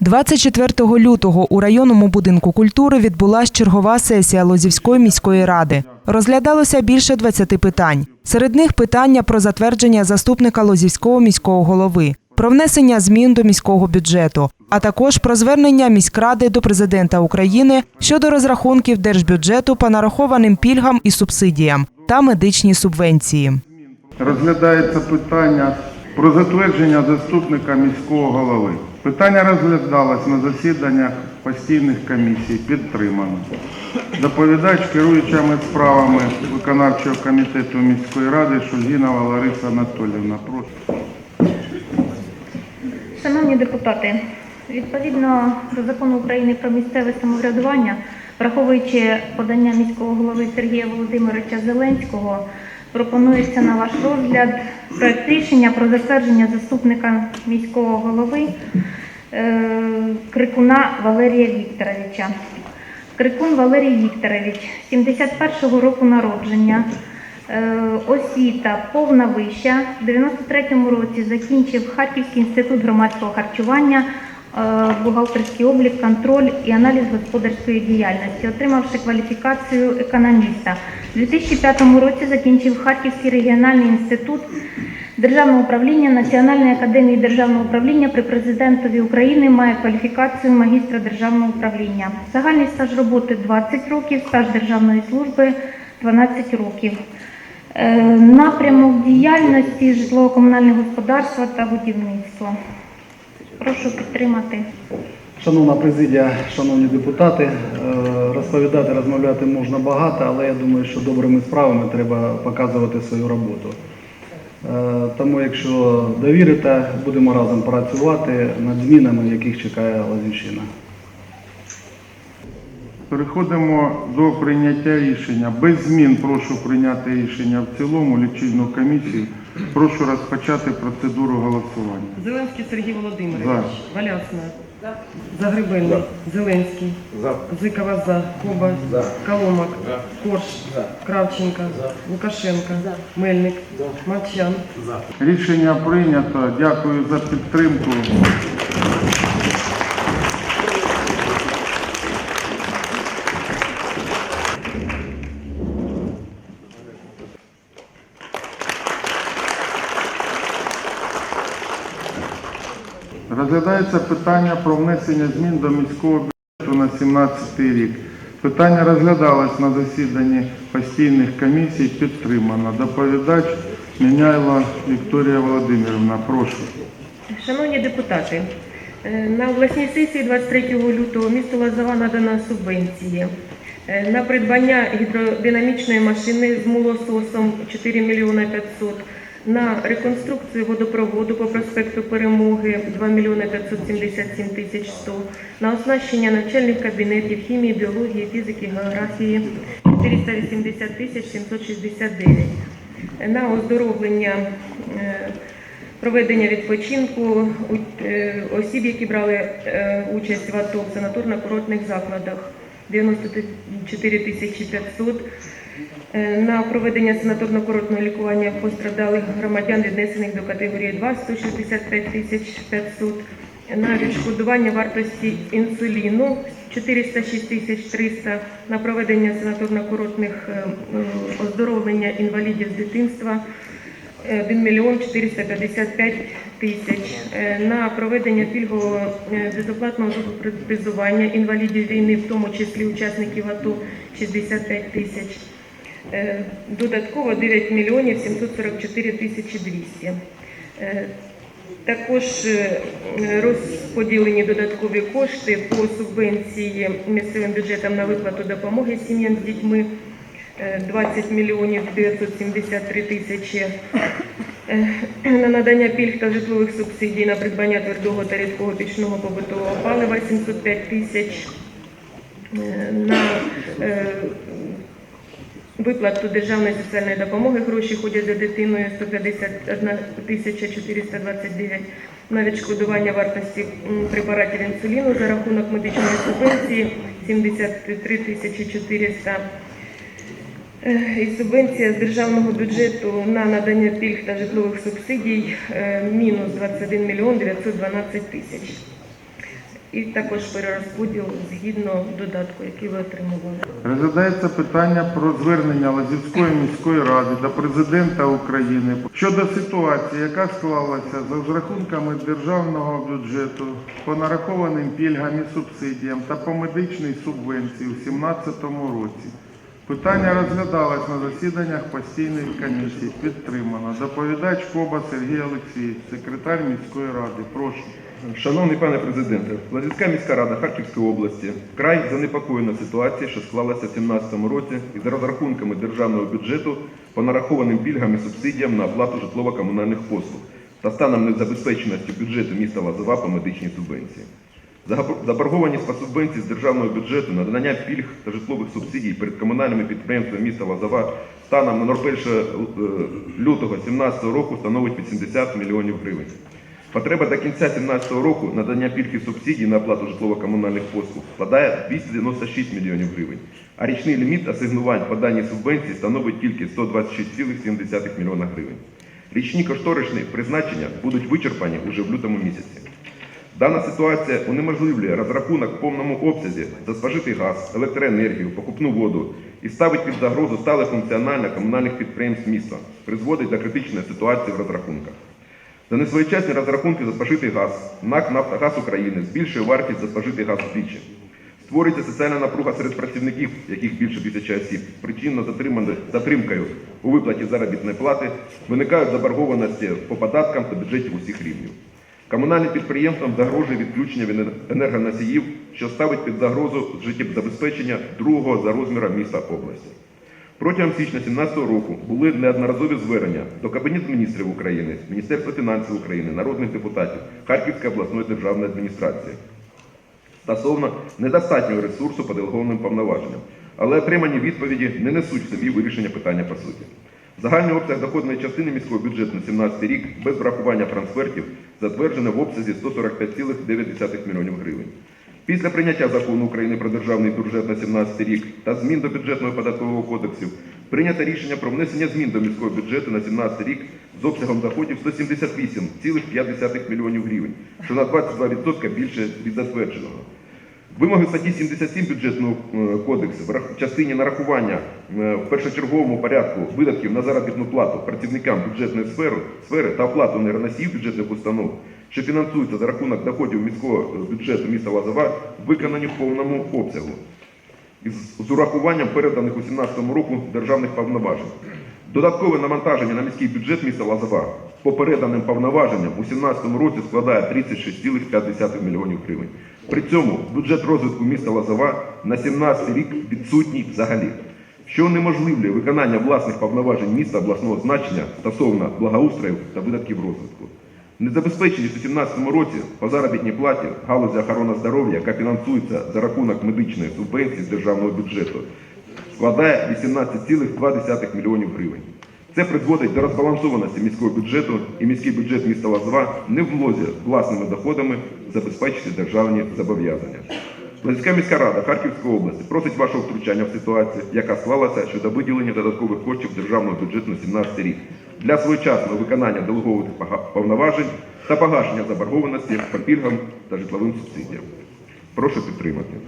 24 лютого у районному будинку культури відбулась чергова сесія Лозівської міської ради. Розглядалося більше 20 питань. Серед них питання про затвердження заступника Лозівського міського голови, про внесення змін до міського бюджету, а також про звернення міськради до президента України щодо розрахунків держбюджету по нарахованим пільгам і субсидіям та медичні субвенції. Розглядається питання про затвердження заступника міського голови. Питання розглядалось на засіданнях постійних комісій, підтримано. Доповідач керуючими справами виконавчого комітету міської ради Шульгінова Лариса Анатоліївна. Прошу. Шановні депутати, відповідно до закону України про місцеве самоврядування, враховуючи подання міського голови Сергія Володимировича Зеленського, пропонується на ваш розгляд проект рішення про затвердження заступника міського голови е, Крикуна Валерія Вікторовича. Крикун Валерій Вікторович, 71-го року народження, е, освіта, повна вища. В 93-му році закінчив Харківський інститут громадського харчування, бухгалтерський облік, контроль і аналіз господарської діяльності, отримавши кваліфікацію економіста. У 2005 році закінчив Харківський регіональний інститут Державного управління Національної академії державного управління при президентові України має кваліфікацію магістра державного управління. Загальний стаж роботи 20 років, стаж державної служби 12 років. Е, Напрямок діяльності житлово-комунальне господарство та будівництво. Прошу підтримати. Шановна президія, шановні депутати, е, розповідати, розмовляти можна багато, але я думаю, що добрими справами треба показувати свою роботу. Е, Тому, якщо довірите, будемо разом працювати над змінами, яких чекає Лазівщина. Переходимо до прийняття рішення. Без змін прошу прийняти рішення в цілому лічильну комісію. Прошу розпочати процедуру голосування. Зеленський Сергій Володимирович. За. Валясна. Загребельний. Зеленський. Зикова за. Коба. Коломак. Корж. Кравченка. Лукашенка. Мельник. Мовчан. Рішення прийнято. Дякую за підтримку. Розглядається питання про внесення змін до міського бюджету на 17 рік. Питання розглядалось на засіданні постійних комісій, підтримано. Доповідач Міняйло Вікторія Володимирівна. Прошу. Шановні депутати, е, на обласній сесії 23 лютого місту Лозова надана субвенції е, на придбання гідродинамічної машини з молососом 4 мільйони 500, на реконструкцію водопроводу по проспекту Перемоги 2 мільйони 577 тисяч 100, на оснащення навчальних кабінетів хімії, біології, фізики, географії 480 тисяч 769, на оздоровлення е, проведення відпочинку е, осіб, які брали е, участь в АТО в санаторно-курортних закладах 94 тисячі 500, Е, на проведення санаторно-курортного лікування постраждалих громадян, віднесених до категорії 2 165 тисяч 500, на відшкодування вартості інсуліну 406 тисяч 300, на проведення санаторно-курортних е, е, оздоровлення інвалідів з дитинства 1 мільйон 455 тисяч Е, на проведення пільгового е, безоплатного протезування інвалідів війни, в тому числі учасників АТО 65 тисяч. Е, Додатково 9 мільйонів 744 тисячі 200. Е, Також розподілені додаткові кошти по субвенції місцевим бюджетам на виплату допомоги сім'ям з дітьми 20 мільйонів 973 тисячі. Е, на надання пільг та житлових субсидій на придбання твердого та рідкого пічного побутового палива 705 тисяч. Е, на е, виплату державної соціальної допомоги. Гроші ходять за дитиною 151 тисяча 429 на відшкодування вартості препаратів інсуліну за рахунок медичної субвенції 73 тисячі 400 Е, І субвенція з державного бюджету на надання пільг та житлових субсидій е, мінус 21 мільйон 912 тисяч. і також перерозподіл згідно додатку, який ви отримували. Розглядається питання про звернення Лазівської міської ради до президента України щодо ситуації, яка склалася за розрахунками державного бюджету по нарахованим пільгам і субсидіям та по медичній субвенції у 2017 році. Питання розглядалось на засіданнях постійної комісії. Підтримано. Доповідач Коба Сергій Олексійович, секретар міської ради. Прошу. Шановний пане президенте, Лазівська міська рада Харківської області вкрай занепокоєна ситуація, що склалася в 2017 році із розрахунками державного бюджету по нарахованим пільгам і субсидіям на оплату житлово-комунальних послуг та станом незабезпеченості бюджету міста Лазова по медичній субвенції. Заборгованість по субвенції з державного бюджету на надання пільг та житлових субсидій перед комунальними підприємствами міста Лазова станом на 01 е, лютого 2017 року становить 80 мільйонів гривень. Потреба до кінця 2017 року надання пільг і субсидій на оплату житлово-комунальних послуг складає 296 мільйонів гривень, а річний ліміт асигнувань по даній субвенції становить тільки 126,7 мільйона гривень. Річні кошторисні призначення будуть вичерпані уже в лютому місяці. Дана ситуація унеможливлює розрахунок в повному обсязі за спожитий газ, електроенергію, покупну воду і ставить під загрозу стале функціонування комунальних підприємств міста, призводить до критичної ситуації в розрахунках. За несвоєчасні розрахунки за спожитий газ НАК «Нафтогаз України» збільшує вартість за спожитий газ вдвічі. Створюється соціальна напруга серед працівників, яких більше тисячі осіб, причинно затримкою у виплаті заробітної плати, виникають заборгованості по податкам та бюджетів усіх рівнів. Комунальним підприємствам загрожує відключення від енергоносіїв, що ставить під загрозу життєзабезпечення другого за розміром міста області. Протягом січня 2017 року були неодноразові звернення до Кабінету міністрів України, Міністерства фінансів України, народних депутатів, Харківської обласної державної адміністрації стосовно недостатнього ресурсу по делегованим повноваженням, але отримані відповіді не несуть в собі вирішення питання по суті. Загальний обсяг доходної частини міського бюджету на 2017 рік без врахування трансфертів затверджено в обсязі 145,9 млн гривень. Після прийняття закону України про державний бюджет на 2017 рік та змін до бюджетного податкового кодексів прийнято рішення про внесення змін до міського бюджету на 2017 рік з обсягом доходів 178,5 млн гривень, що на 22% більше від затвердженого. Вимоги статті 77 бюджетного е, кодексу в частині нарахування е, в першочерговому порядку видатків на заробітну плату працівникам бюджетної сфери, сфери та оплату енергоносіїв бюджетних установ, що фінансуються за рахунок доходів міського е, бюджету міста Лазова, виконані в повному обсягу з урахуванням переданих у 2017 року державних повноважень. Додаткове навантаження на міський бюджет міста Лазова по переданим повноваженням у 2017 році складає 36,5 млн гривень. При цьому бюджет розвитку міста Лазова на 2017 рік відсутній взагалі, що унеможливлює виконання власних повноважень міста обласного значення стосовно благоустрою та видатків розвитку. Незабезпеченість у 2017 році по заробітній платі галузі охорони здоров'я, яка фінансується за рахунок медичної субвенції з державного бюджету, складає 18,2 млн гривень. Це призводить до розбалансованості міського бюджету, і міський бюджет міста Лазова не в змозі власними доходами забезпечити державні зобов'язання. Лазівська міська рада Харківської області просить вашого втручання в ситуацію, яка склалася щодо виділення додаткових коштів державного бюджету на 2017 рік для своєчасного виконання пога- повноважень та погашення заборгованості по пільгам та житловим субсидіям. Прошу підтримати.